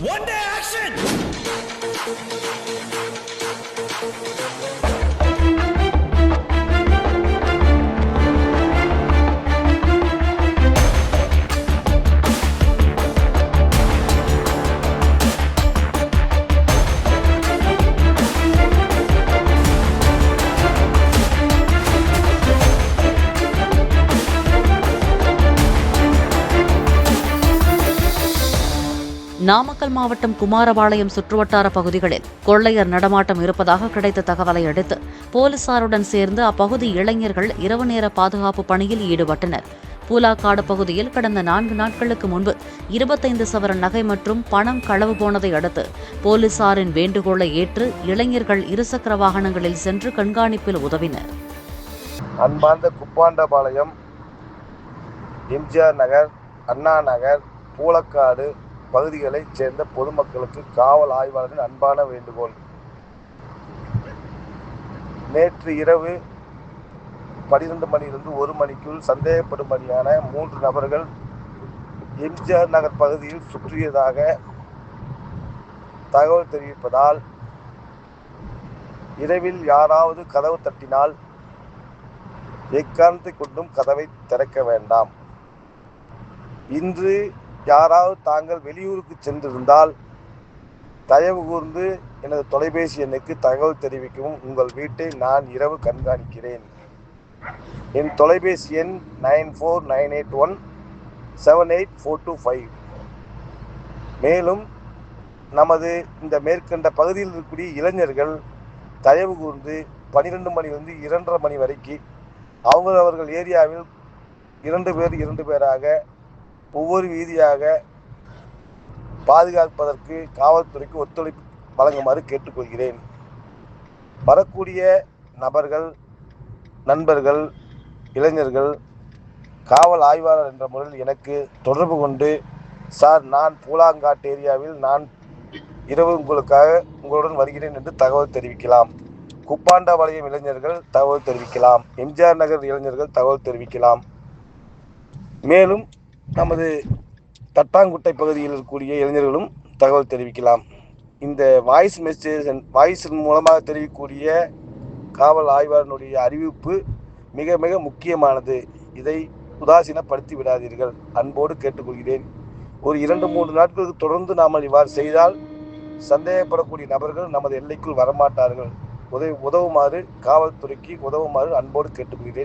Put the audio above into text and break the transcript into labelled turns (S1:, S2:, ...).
S1: One day action!
S2: Namakkal மாவட்டம் குமாரபாளையம் சுற்றுவட்டார பகுதிகளில் கொள்ளையர் நடமாட்டம் இருப்பதாக கிடைத்த தகவலை அடுத்து போலீசாருடன் சேர்ந்து அப்பகுதி இளைஞர்கள் இரவு நேர பாதுகாப்பு பணியில் ஈடுபட்டனர். பூலாக்காடு பகுதியில் கடந்த நான்கு நாட்களுக்கு முன்பு இருபத்தைந்து சவரன் நகை மற்றும் பணம் களவு போனதை அடுத்து போலீசாரின் வேண்டுகோளை ஏற்று இளைஞர்கள் இருசக்கர வாகனங்களில் சென்று கண்காணிப்பில் உதவினர்.
S3: அன்பார்ந்த குப்பாண்டபாளையம் எம்ஜிஆர் நகர் அண்ணா நகர் பூலக்காடு பகுதிகளைச் சேர்ந்த பொதுமக்களுக்கு காவல் ஆய்வாளரின் அன்பான வேண்டுகோள். நேற்று இரவு பனிரெண்டு மணியிலிருந்து ஒரு மணிக்குள் சந்தேகப்படும் பணியான மூன்று நபர்கள் எம்ஜிஆர் நகர் பகுதியில் சுற்றியதாக தகவல் தெரிவிப்பதால் இரவில் யாராவது கதவு தட்டினால் எக்காரணத்தை கொண்டும் கதவை திறக்க வேண்டாம். இன்று யாராவது தாங்கள் வெளியூருக்கு சென்றிருந்தால் தயவு கூர்ந்து எனது தொலைபேசி எண்ணுக்கு தகவல் தெரிவிக்கவும். உங்கள் வீட்டை நான் இரவு கண்காணிக்கிறேன். என் தொலைபேசி எண் nine four nine eight one seven eight four two five. மேலும் நமது இந்த மேற்கண்ட பகுதியில் இருக்கக்கூடிய இளைஞர்கள் தயவு கூர்ந்து பனிரெண்டு மணிலிருந்து இரண்டரை மணி வரைக்கும் அவங்கவர்கள் ஏரியாவில் இரண்டு பேர் இரண்டு பேராக ஒவ்வொரு வீதியாக பாதுகாப்பதற்கு காவல்துறைக்கு ஒத்துழைப்பு வழங்குமாறு கேட்டுக்கொள்கிறேன். வரக்கூடிய நபர்கள் நண்பர்கள் இளைஞர்கள் காவல் ஆய்வாளர் என்ற முறையில் எனக்கு தொடர்பு கொண்டு சார் நான் பூலாங்காட்டு ஏரியாவில் நான் இரவு உங்களுக்காக உங்களுடன் வருகிறேன் என்று தகவல் தெரிவிக்கலாம். குப்பாண்டாபாளையம் இளைஞர்கள் தகவல் தெரிவிக்கலாம். எம்ஜிஆர் நகர் இளைஞர்கள் தகவல் தெரிவிக்கலாம். மேலும் நமது தட்டாங்குட்டை பகுதியில் இருக்கக்கூடிய இளைஞர்களும் தகவல் தெரிவிக்கலாம். இந்த வாய்ஸ் மெசேஜ் வாய்ஸ் மூலமாக தெரிவிக்கக்கூடிய காவல் ஆய்வாளனுடைய அறிவிப்பு மிக மிக முக்கியமானது. இதை உதாசீனப்படுத்தி விடாதீர்கள். அன்போடு கேட்டுக்கொள்கிறேன். ஒரு இரண்டு மூன்று நாட்களுக்கு தொடர்ந்து நாம் இவ்வாறு செய்தால் சந்தேகப்படக்கூடிய நபர்கள் நமது எல்லைக்குள் வரமாட்டார்கள். உதவி உதவுமாறு காவல்துறைக்கு உதவுமாறு அன்போடு கேட்டுக்கொள்கிறேன்.